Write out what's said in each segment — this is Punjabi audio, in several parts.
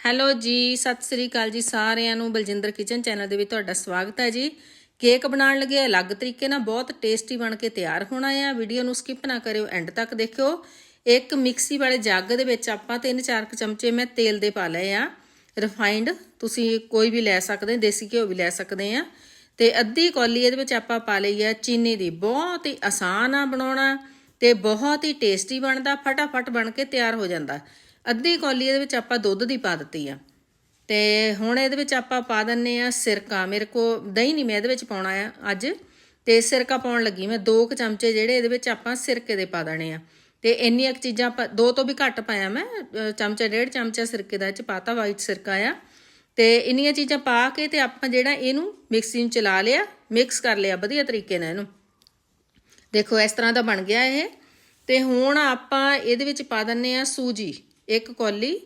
ਹੈਲੋ ਜੀ, ਸਤਿ ਸ੍ਰੀ ਅਕਾਲ ਜੀ ਸਾਰਿਆਂ ਨੂੰ। ਬਲਜਿੰਦਰ ਕਿਚਨ ਚੈਨਲ ਦੇ ਵਿੱਚ ਤੁਹਾਡਾ ਸਵਾਗਤ ਹੈ ਜੀ। ਕੇਕ ਬਣਾਉਣ ਲੱਗੇ ਅਲੱਗ ਤਰੀਕੇ ਨਾਲ ਬਹੁਤ ਟੇਸਟੀ ਬਣ ਕੇ ਤਿਆਰ ਹੋਣਾ ਆ। ਵੀਡੀਓ ਨੂੰ ਸਕਿਪ ਨਾ ਕਰਿਓ, ਐਂਡ ਤੱਕ ਦੇਖਿਓ। ਇੱਕ ਮਿਕਸੀ ਵਾਲੇ ਜੱਗ ਦੇ ਵਿੱਚ ਆਪਾਂ 3-4 ਚਮਚੇ ਮੈਂ ਤੇਲ ਦੇ ਪਾ ਲਏ ਆ। ਰਿਫਾਈਨਡ, ਤੁਸੀਂ ਕੋਈ ਵੀ ਲੈ ਸਕਦੇ, ਦੇਸੀ ਘਿਓ ਵੀ ਲੈ ਸਕਦੇ ਆ। ਤੇ ਅੱਧੀ ਕੌਲੀ ਇਹਦੇ ਵਿੱਚ ਆਪਾਂ ਪਾ ਲਈ ਆ ਚੀਨੀ ਦੀ। ਬਹੁਤ ਹੀ ਆਸਾਨ ਆ ਬਣਾਉਣਾ ਤੇ ਬਹੁਤ ਹੀ ਟੇਸਟੀ ਬਣਦਾ, ਫਟਾਫਟ ਬਣ ਕੇ ਤਿਆਰ ਹੋ ਜਾਂਦਾ। ਅੱਧੀ ਕੌਲੀ ਇਹਦੇ ਵਿੱਚ ਆਪਾਂ ਦੁੱਧ ਦੀ ਪਾ ਦਿੱਤੀ ਆ। ਤੇ ਹੁਣ ਇਹਦੇ ਵਿੱਚ ਆਪਾਂ ਪਾ ਦਿੰਨੇ ਆ ਸਿਰਕਾ। ਮੇਰੇ ਕੋ ਦਹੀਂ ਨਹੀਂ ਮੈਂ ਇਹਦੇ ਵਿੱਚ ਪਾਉਣਾ ਆ ਅੱਜ। ਤੇ ਸਿਰਕਾ ਪਾਉਣ ਲੱਗੀ ਮੈਂ। 2 ਕੁ ਚਮਚੇ ਜਿਹੜੇ ਇਹਦੇ ਵਿੱਚ ਆਪਾਂ ਸਿਰਕੇ ਦੇ ਪਾ ਦੇਣੇ ਆ। ਤੇ ਇੰਨੀਆਂ ਕੁ ਚੀਜ਼ਾਂ ਆਪਾਂ ਦੋ ਤੋਂ ਵੀ ਘੱਟ ਪਾਇਆ ਮੈਂ। ਚਮਚਾ, ਡੇਢ ਚਮਚਾ ਸਿਰਕੇ ਦਾ ਚ ਪਾਤਾ, ਵਾਈਟ ਸਿਰਕਾ ਆ। ਤੇ ਇੰਨੀਆਂ ਚੀਜ਼ਾਂ ਪਾ ਕੇ ਤੇ ਆਪਾਂ ਜਿਹੜਾ ਇਹਨੂੰ ਮਿਕਸੀ ਨੂੰ ਚਲਾ ਲਿਆ, ਮਿਕਸ ਕਰ ਲਿਆ ਵਧੀਆ ਤਰੀਕੇ ਨਾਲ ਇਹਨੂੰ। ਦੇਖੋ ਇਸ ਤਰ੍ਹਾਂ ਦਾ ਬਣ ਗਿਆ ਇਹ। ਤੇ ਹੁਣ ਆਪਾਂ ਇਹਦੇ ਵਿੱਚ ਪਾ ਦਿੰਨੇ ਆ ਸੂਜੀ। ਇੱਕ ਕੌਲੀ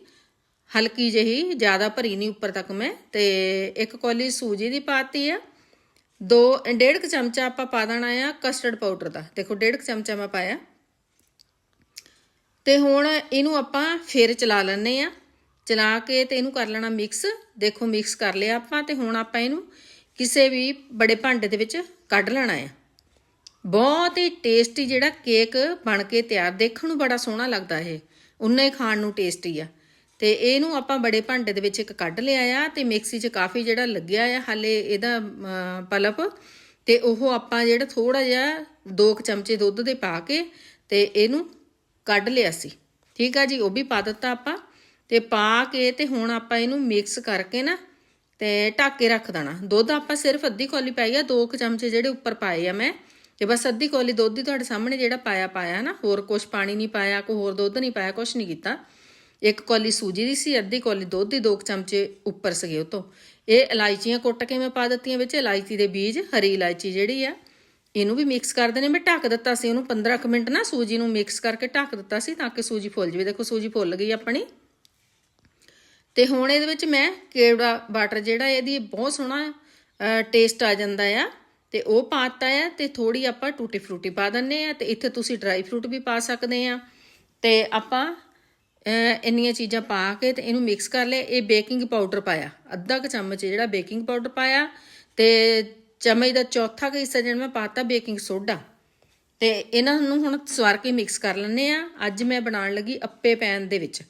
ਹਲਕੀ ਜਿਹੀ, ਜ਼ਿਆਦਾ ਭਰੀ ਨਹੀਂ ਉੱਪਰ ਤੱਕ ਮੈਂ, ਤੇ ਇੱਕ ਕੌਲੀ ਸੂਜੀ ਦੀ ਪਾਤੀ ਆ। ਦੋ ਡੇਢ ਕੁ ਚਮਚਾ ਆਪਾਂ ਪਾ ਦੇਣਾ ਆ ਕਸਟਰਡ ਪਾਊਡਰ ਦਾ। ਦੇਖੋ, ਡੇਢ ਕੁ ਚਮਚਾ ਮੈਂ ਪਾਇਆ। ਤੇ ਹੁਣ ਇਹਨੂੰ ਆਪਾਂ ਫੇਰ ਚਲਾ ਲੈਣੇ ਆ। ਚਲਾ ਕੇ ਤੇ ਇਹਨੂੰ ਕਰ ਲੈਣਾ ਮਿਕਸ ਦੇਖੋ ਮਿਕਸ ਕਰ ਲਿਆ ਆਪਾਂ ਤੇ ਹੁਣ ਆਪਾਂ ਇਹਨੂੰ ਕਿਸੇ ਵੀ ਬੜੇ ਭਾਂਡੇ ਦੇ ਵਿੱਚ ਕੱਢ ਲੈਣਾ ਆ। ਬਹੁਤ ਹੀ ਟੇਸਟੀ ਜਿਹੜਾ ਕੇਕ ਬਣ ਕੇ ਤਿਆਰ, ਦੇਖਣ ਨੂੰ ਬੜਾ ਸੋਹਣਾ ਲੱਗਦਾ ਇਹ। ਉਨਾ ਹੀ ਖਾਣ ਨੂੰ ਟੇਸਟੀ ਆ। ਤੇ ਇਹਨੂੰ ਆਪਾਂ ਬੜੇ ਭਾਂਡੇ ਦੇ ਵਿੱਚ ਇੱਕ ਕੱਢ ਲਿਆ ਆ ਤੇ ਮਿਕਸੀ 'ਚ ਕਾਫੀ ਜਿਹੜਾ ਲੱਗਿਆ ਆ ਹਾਲੇ ਇਹਦਾ ਅਮ, ਪਲਪ। ਤੇ ਉਹ ਆਪਾਂ ਜਿਹੜਾ ਥੋੜਾ ਜਿਹਾ 2 ਚਮਚੇ ਦੁੱਧ ਦੇ ਪਾ ਕੇ ਤੇ ਇਹਨੂੰ ਕੱਢ ਲਿਆ ਸੀ। ਠੀਕ ਆ ਜੀ ਉਹ ਵੀ ਪਾ ਦਿੱਤਾ ਆਪਾਂ। ਤੇ ਪਾ ਕੇ ਤੇ ਹੁਣ ਆਪਾਂ ਇਹਨੂੰ ਮਿਕਸ ਕਰਕੇ ਨਾ ਤੇ ਢੱਕ ਕੇ ਰੱਖ ਦੇਣਾ। ਦੁੱਧ ਆਪਾਂ ਸਿਰਫ ਅੱਧੀ ਕੌਲੀ ਪਾਈ ਆ 2 ਚਮਚੇ ਜਿਹੜੇ ਉੱਪਰ ਪਾਏ ਆ ਮੈਂ। ਤੇ ਬਸ ਅੱਧੀ ਕੌਲੀ ਦੁੱਧ ਹੀ ਤੁਹਾਡੇ ਸਾਹਮਣੇ ਜਿਹੜਾ ਪਾਇਆ ਪਾਇਆ ਨਾ, ਹੋਰ ਕੁਝ ਪਾਣੀ ਨਹੀਂ ਪਾਇਆ, ਕੋਈ ਹੋਰ ਦੁੱਧ ਨਹੀਂ ਪਾਇਆ ਕੁਝ ਨਹੀਂ ਕੀਤਾ। ਇੱਕ ਕੌਲੀ ਸੂਜੀ ਦੀ ਸੀ, ਅੱਧੀ ਕੌਲੀ ਦੁੱਧ ਦੀ 2 ਚਮਚੇ ਉੱਪਰ ਸੀਗੇ ਉਹ ਤੋਂ। ਇਹ ਇਲਾਇਚੀਆਂ ਕੁੱਟ ਕੇ ਮੈਂ ਪਾ ਦਿੱਤੀਆਂ ਵਿੱਚ, ਇਲਾਇਚੀ ਦੇ ਬੀਜ, ਹਰੀ ਇਲਾਇਚੀ ਜਿਹੜੀ ਆ, ਇਹਨੂੰ ਵੀ ਮਿਕਸ ਕਰ ਦੇਣੇ ਮੈਂ ਢੱਕ ਦਿੱਤਾ ਸੀ ਉਹਨੂੰ 15 ਕੁ ਮਿੰਟ ਨਾ, ਸੂਜੀ ਨੂੰ ਮਿਕਸ ਕਰਕੇ ਢੱਕ ਦਿੱਤਾ ਸੀ ਤਾਂ ਕਿ ਸੂਜੀ ਫੁੱਲ ਜਾਵੇ। ਦੇਖੋ ਸੂਜੀ ਫੁੱਲ ਗਈ ਆਪਣੀ। ਤੇ ਹੁਣ ਇਹਦੇ ਵਿੱਚ ਮੈਂ ਕੇਵੜਾ ਵਾਟਰ ਜਿਹੜਾ, ਇਹਦੀ ਬਹੁਤ ਸੋਹਣਾ ਟੇਸਟ ਆ ਜਾਂਦਾ ਆ। ਤੇ ਉਹ ਪਾਤਾ ਆ ਤੇ ਥੋੜੀ ਆਪਾਂ ਟੂਟੀ ਫਰੂਟੀ ਪਾ ਦਿੰਨੇ ਆ ਤੇ ਇੱਥੇ ਤੁਸੀਂ ਡਰਾਈ ਫਰੂਟ ਵੀ ਪਾ ਸਕਦੇ ਆ। ਤੇ ਆਪਾਂ ਇੰਨੀਆਂ ਚੀਜ਼ਾਂ ਪਾ ਕੇ ਤੇ ਇਹਨੂੰ ਮਿਕਸ ਕਰ ਲਿਆ। ਇਹ ਬੇਕਿੰਗ ਪਾਊਡਰ ਪਾਇਆ। ਅੱਧਾ ਕੁ ਚਮਚ ਜਿਹੜਾ ਬੇਕਿੰਗ ਪਾਊਡਰ ਪਾਇਆ। ਤੇ ਚਮਚ ਦਾ ਚੌਥਾ ਕੁ ਹਿੱਸਾ ਜਿਹੜਾ ਮੈਂ ਪਾਤਾ ਬੇਕਿੰਗ ਸੋਡਾ ਤੇ ਇਹਨਾਂ ਨੂੰ ਹੁਣ ਸਵਾਰ ਕੇ ਮਿਕਸ ਕਰ ਲੈਣੇ ਆ। ਅੱਜ ਮੈਂ ਬਣਾਉਣ ਲੱਗੀ ਅੱਪੇ ਪੈਨ ਦੇ ਵਿੱਚ।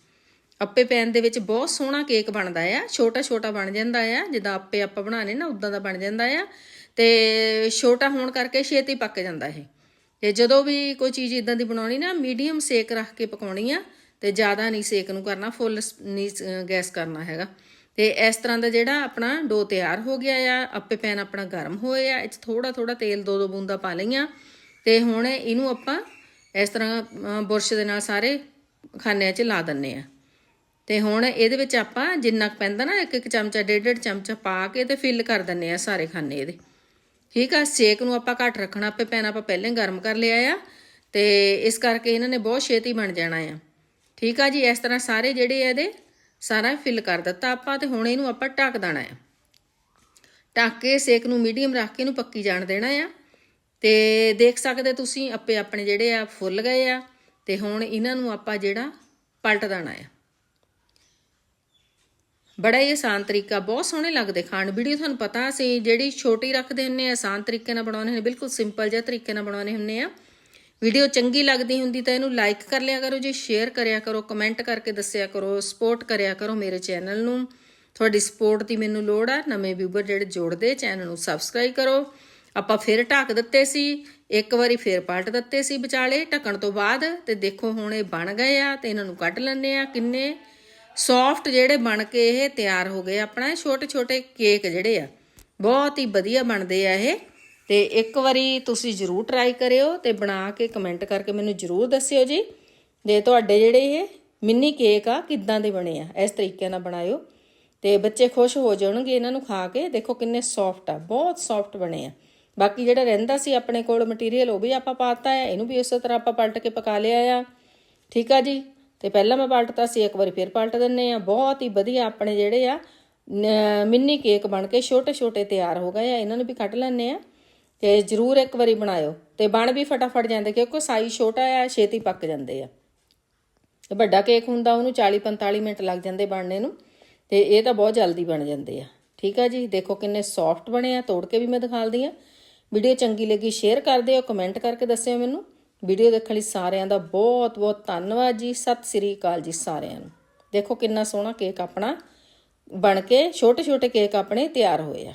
ਅੱਪੇ ਪੈਨ ਦੇ ਵਿੱਚ ਬਹੁਤ ਸੋਹਣਾ ਕੇਕ ਬਣਦਾ ਆ। ਛੋਟਾ ਛੋਟਾ ਬਣ ਜਾਂਦਾ ਆ। ਜਿੱਦਾਂ ਅੱਪੇ ਆਪਾਂ ਬਣਾਣੇ ਨਾ, ਉਦਾਂ ਦਾ ਬਣ ਜਾਂਦਾ ਆ। ਤੇ ਛੋਟਾ ਹੋਣ ਕਰਕੇ ਛੇਤੀ ਪੱਕ ਜਾਂਦਾ ਇਹ। ਤੇ ਜਦੋਂ ਵੀ ਕੋਈ ਚੀਜ਼ ਇਦਾਂ ਦੀ ਬਣਾਉਣੀ ਨਾ ਮੀਡੀਅਮ ਸੇਕ ਰੱਖ ਕੇ ਪਕਾਉਣੀ ਆ ਤੇ ਜ਼ਿਆਦਾ ਨਹੀਂ ਸੇਕ ਨੂੰ ਕਰਨਾ ਫੁੱਲ ਨਹੀਂ ਅਹ, ਗੈਸ ਕਰਨਾ ਹੈਗਾ। ਤੇ ਇਸ ਤਰ੍ਹਾਂ ਦਾ ਜਿਹੜਾ ਆਪਣਾ ਡੋ ਤਿਆਰ ਹੋ ਗਿਆ ਆ ਆਪੇ ਪੈਨ ਆਪਣਾ ਗਰਮ ਹੋਏ ਆ ਇਹ 'ਚ ਥੋੜਾ ਥੋੜਾ ਤੇਲ ਦੋ ਦੋ ਬੂੰਦਾਂ ਪਾ ਲਈਆਂ। ਤੇ ਹੁਣ ਇਹਨੂੰ ਆਪਾਂ ਇਸ ਤਰ੍ਹਾਂ ਬੁਰਸ਼ ਦੇ ਨਾਲ ਸਾਰੇ ਖਾਨਿਆਂ 'ਚ ਲਾ ਦਿੰਨੇ ਆ। ਤੇ ਹੁਣ ਇਹਦੇ ਵਿੱਚ ਆਪਾਂ ਜਿੰਨਾ ਕੁ ਪੈਂਦਾ ਨਾ ਇੱਕ ਇੱਕ ਚਮਚਾ ਡੇਢ ਡੇਢ ਚਮਚਾ ਪਾ ਕੇ ਤੇ ਫਿਲ ਕਰ ਦਿੰਨੇ ਆ ਸਾਰੇ ਖਾਨੇ ਇਹਦੇ। ਠੀਕ ਆ, ਸੇਕ ਨੂੰ ਆਪਾਂ ਘੱਟ ਰੱਖਣਾ, ਆਪੇ ਪੈਨ ਆਪਾਂ ਪਹਿਲਾਂ ਹੀ ਗਰਮ ਕਰ ਲਿਆ ਆ, ਤੇ ਇਸ ਕਰਕੇ ਇਹਨਾਂ ਨੇ ਬਹੁਤ ਛੇਤੀ ਬਣ ਜਾਣਾ ਆ। ਠੀਕ ਆ ਜੀ, ਇਸ ਤਰ੍ਹਾਂ ਸਾਰੇ ਜਿਹੜੇ ਆ ਇਹਦੇ, ਸਾਰਾ ਫਿਲ ਕਰ ਦਿੱਤਾ ਆਪਾਂ ਤੇ ਹੁਣ ਇਹਨੂੰ ਆਪਾਂ ਢੱਕ ਦੇਣਾ ਆ। ਢੱਕ ਕੇ ਸੇਕ ਨੂੰ ਮੀਡੀਅਮ ਰੱਖ ਕੇ ਇਹਨੂੰ ਪੱਕੀ ਜਾਣ ਦੇਣਾ ਆ। ਤੇ ਦੇਖ ਸਕਦੇ ਤੁਸੀਂ, ਆਪੇ ਆਪਣੇ ਜਿਹੜੇ ਆ ਫੁੱਲ ਗਏ ਆ, ਤੇ ਹੁਣ ਇਹਨਾਂ ਨੂੰ ਆਪਾਂ ਜਿਹੜਾ ਪਲਟ ਦੇਣਾ ਆ। ਬੜਾ ਹੀ ਆਸਾਨ ਤਰੀਕਾ, ਬਹੁਤ ਸੋਹਣੇ ਲੱਗਦੇ ਖਾਣ। ਵੀਡੀਓ ਤੁਹਾਨੂੰ ਪਤਾ ਅਸੀਂ ਜਿਹੜੀ ਛੋਟੀ ਰੱਖਦੇ ਹੁੰਨੇ ਆ ਆਸਾਨ ਤਰੀਕੇ ਨਾਲ ਬਣਾਉਣੇ ਹੁੰਦੇ ਬਿਲਕੁਲ ਸਿੰਪਲ ਜਿਹਾ ਤਰੀਕੇ ਨਾਲ ਬਣਾਉਣੇ ਹੁੰਨੇ ਆ ਵੀਡੀਓ ਚੰਗੀ ਲੱਗਦੀ ਹੁੰਦੀ ਤਾਂ ਇਹਨੂੰ ਲਾਈਕ ਕਰ ਲਿਆ ਕਰੋ, ਜੀ ਸ਼ੇਅਰ ਕਰਿਆ ਕਰੋ ਕਮੈਂਟ ਕਰਕੇ ਦੱਸਿਆ ਕਰੋ ਸਪੋਰਟ ਕਰਿਆ ਕਰੋ ਮੇਰੇ ਚੈਨਲ ਨੂੰ। ਤੁਹਾਡੀ ਸਪੋਰਟ ਦੀ ਮੈਨੂੰ ਲੋੜ ਆ, ਨਵੇਂ ਵਿਊਅਰ ਜਿਹੜੇ ਜੋੜਦੇ ਚੈਨਲ ਨੂੰ ਸਬਸਕ੍ਰਾਈਬ ਕਰੋ। ਆਪਾਂ ਫਿਰ ਢੱਕ ਦਿੱਤੇ ਸੀ, ਇੱਕ ਵਾਰੀ ਫਿਰ ਪਲਟ ਦਿੱਤੇ ਸੀ ਵਿਚਾਲੇ। ਢੱਕਣ ਤੋਂ ਬਾਅਦ ਤੇ ਦੇਖੋ ਹੁਣ ਇਹ ਬਣ ਗਏ ਆ ਤੇ ਇਹਨਾਂ ਨੂੰ ਕੱਢ ਲੈਣੇ ਆ ਕਿੰਨੇ ਸੌਫਟ ਜਿਹੜੇ ਬਣ ਕੇ ਇਹ ਤਿਆਰ ਹੋ ਗਏ। ਆਪਣਾ ਛੋਟੇ ਛੋਟੇ ਕੇਕ ਜਿਹੜੇ ਆ, ਬਹੁਤ ਹੀ ਵਧੀਆ ਬਣਦੇ ਆ ਇਹ। ਤੇ ਇੱਕ ਵਾਰੀ ਤੁਸੀਂ ਜਰੂਰ ਟਰਾਈ ਕਰਿਓ ਤੇ ਬਣਾ ਕੇ ਕਮੈਂਟ ਕਰਕੇ ਮੈਨੂੰ ਜਰੂਰ ਦੱਸਿਓ ਜੀ। ਦੇ ਤੁਹਾਡੇ ਜਿਹੜੇ ਇਹ ਮਿੰਨੀ ਕੇਕ ਆ, ਕਿੱਦਾਂ ਦੇ ਬਣੇ ਆ? ਇਸ ਤਰੀਕੇ ਨਾਲ ਬਣਾਇਓ। ਤੇ ਬੱਚੇ ਖੁਸ਼ ਹੋ ਜਾਣਗੇ ਇਹਨਾਂ ਨੂੰ ਖਾ ਕੇ। ਦੇਖੋ ਕਿੰਨੇ ਸੌਫਟ ਆ, ਬਹੁਤ ਸੌਫਟ ਬਣੇ ਆ। ਬਾਕੀ ਜਿਹੜਾ ਰਹਿੰਦਾ ਸੀ ਆਪਣੇ ਕੋਲ ਮਟੀਰੀਅਲ ਉਹ ਵੀ ਆਪਾਂ ਪਾਤਾ ਹੈ ਇਹਨੂੰ ਵੀ ਉਸੇ ਤਰ੍ਹਾਂ ਆਪਾਂ ਪਲਟ ਕੇ ਪਕਾ ਲਿਆ ਆ। ਠੀਕ ਆ ਜੀ? ਤੇ ਪਹਿਲਾਂ ਮੈਂ ਪਲਟਤਾ ਸੀ, ਇੱਕ ਵਾਰੀ ਫਿਰ ਪਲਟ ਦਿੰਨੇ ਆ। ਬਹੁਤ ਹੀ ਵਧੀਆ ਆਪਣੇ ਜਿਹੜੇ ਆ ਮਿੰਨੀ ਕੇਕ ਬਣ ਕੇ ਛੋਟੇ ਛੋਟੇ ਤਿਆਰ ਹੋ ਗਏ ਆ। ਇਹਨਾਂ ਨੂੰ ਵੀ ਕੱਢ ਲੈਣੇ ਆ ਤੇ ਜਰੂਰ ਇੱਕ ਵਾਰੀ ਬਣਾਇਓ। ਤੇ ਬਣ ਵੀ ਫਟਾਫਟ ਜਾਂਦੇ, ਕਿਉਂਕਿ ਸਾਈਜ਼ ਛੋਟਾ ਆ, ਛੇਤੀ ਪੱਕ ਜਾਂਦੇ ਆ। ਤੇ ਵੱਡਾ ਕੇਕ ਹੁੰਦਾ, ਉਹਨੂੰ 40 45 ਮਿੰਟ ਲੱਗ ਜਾਂਦੇ ਬਣਨੇ ਨੂੰ। ਤੇ ਇਹ ਤਾਂ ਬਹੁਤ ਜਲਦੀ ਬਣ ਜਾਂਦੇ ਆ। ਠੀਕ ਆ ਜੀ? ਦੇਖੋ ਕਿੰਨੇ ਸੌਫਟ ਬਣੇ ਆ। ਤੋੜ ਕੇ ਵੀ ਮੈਂ ਦਿਖਾਲਦੀ ਆ। ਵੀਡੀਓ ਚੰਗੀ ਲੱਗੀ, ਸ਼ੇਅਰ ਕਰ ਦਿਓ, ਕਮੈਂਟ ਕਰਕੇ ਦੱਸਿਓ ਮੈਨੂੰ। ਵੀਡੀਓ ਦੇਖਣ ਲਈ ਸਾਰਿਆਂ ਦਾ ਬਹੁਤ ਬਹੁਤ ਧੰਨਵਾਦ ਜੀ। ਸਤਿ ਸ੍ਰੀ ਅਕਾਲ ਜੀ ਸਾਰਿਆਂ ਨੂੰ। ਦੇਖੋ ਕਿੰਨਾ ਸੋਹਣਾ ਕੇਕ ਆਪਣਾ ਬਣ ਕੇ ਛੋਟੇ ਛੋਟੇ ਕੇਕ ਆਪਣੇ ਤਿਆਰ ਹੋਏ ਆ।